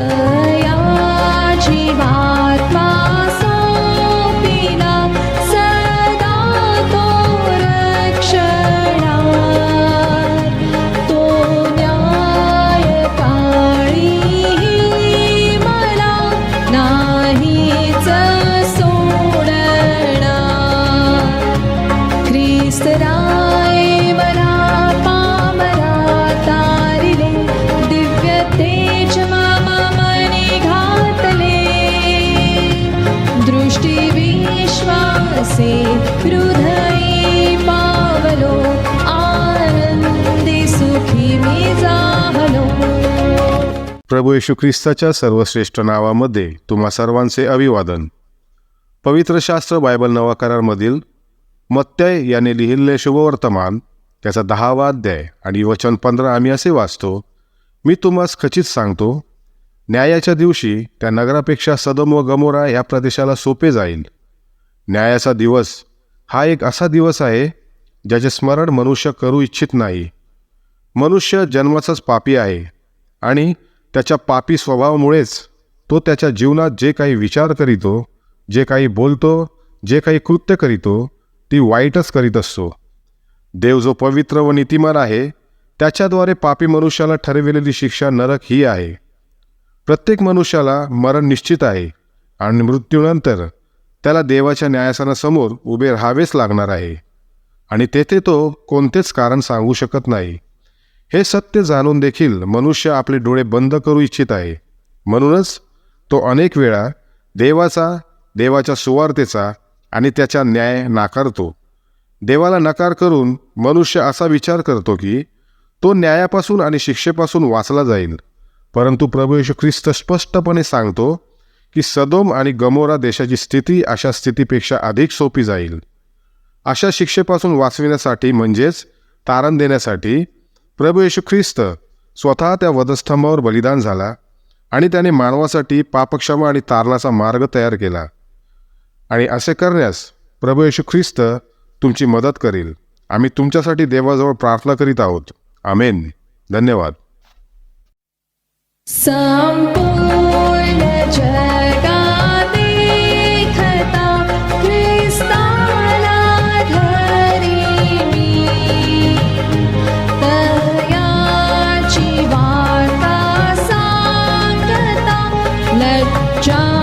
तया जीवात्मा पावलो आनंदी सुखी मी जाहलो। प्रभू येशू ख्रिस्ताच्या सर्वश्रेष्ठ नावामध्ये तुम्हा सर्वांचे अभिवादन. पवित्र शास्त्र बायबल नवा करारमधील मत्तय याने लिहिलेले शुभवर्तमान त्याचा दहावा अध्याय आणि वचन पंधरा आम्ही असे वाचतो मी तुम्हास खचित सांगतो न्यायाच्या दिवशी त्या नगरापेक्षा सदम व गमोरा या प्रदेशाला सोपे जाईल. न्यायाचा दिवस हा एक असा दिवस आहे ज्याचे स्मरण मनुष्य करू इच्छित नाही. मनुष्य जन्माचाच पापी आहे आणि त्याच्या पापी स्वभावामुळेच तो त्याच्या जीवनात जे काही विचार करीतो जे काही बोलतो जे काही कृत्य करीतो ती वाईटच करीत असतो. देव जो पवित्र व नीतिमान आहे त्याच्याद्वारे पापी मनुष्याला ठरविलेली शिक्षा नरक ही आहे. प्रत्येक मनुष्याला मरण निश्चित आहे आणि मृत्यूनंतर त्याला देवाच्या न्यायासनासमोर उभे राहावेच लागणार आहे. आणि तेथे तो कोणतेच कारण सांगू शकत नाही. हे सत्य जाणून देखील मनुष्य आपले डोळे बंद करू इच्छित आहे. म्हणूनच तो अनेक वेळा देवाचा देवाच्या सुवार्तेचा आणि त्याचा न्याय नाकारतो. देवाला नकार करून मनुष्य असा विचार करतो की तो न्यायापासून आणि शिक्षेपासून वाचला जाईल. परंतु प्रभू यशू ख्रिस्त स्पष्टपणे सांगतो की सदोम आणि गमोरा देशाची स्थिती अशा स्थितीपेक्षा अधिक सोपी जाईल. अशा शिक्षेपासून वाचविण्यासाठी म्हणजेच तारण देण्यासाठी प्रभू येशू ख्रिस्त स्वतः त्या वधस्तंभावर बलिदान झाला आणि त्याने मानवासाठी पापक्षमा आणि तारणाचा मार्ग तयार केला. आणि असे करण्यास प्रभू येशू ख्रिस्त तुमची मदत करील. आम्ही तुमच्यासाठी देवाजवळ प्रार्थना करीत आहोत. आमेन. धन्यवाद. John.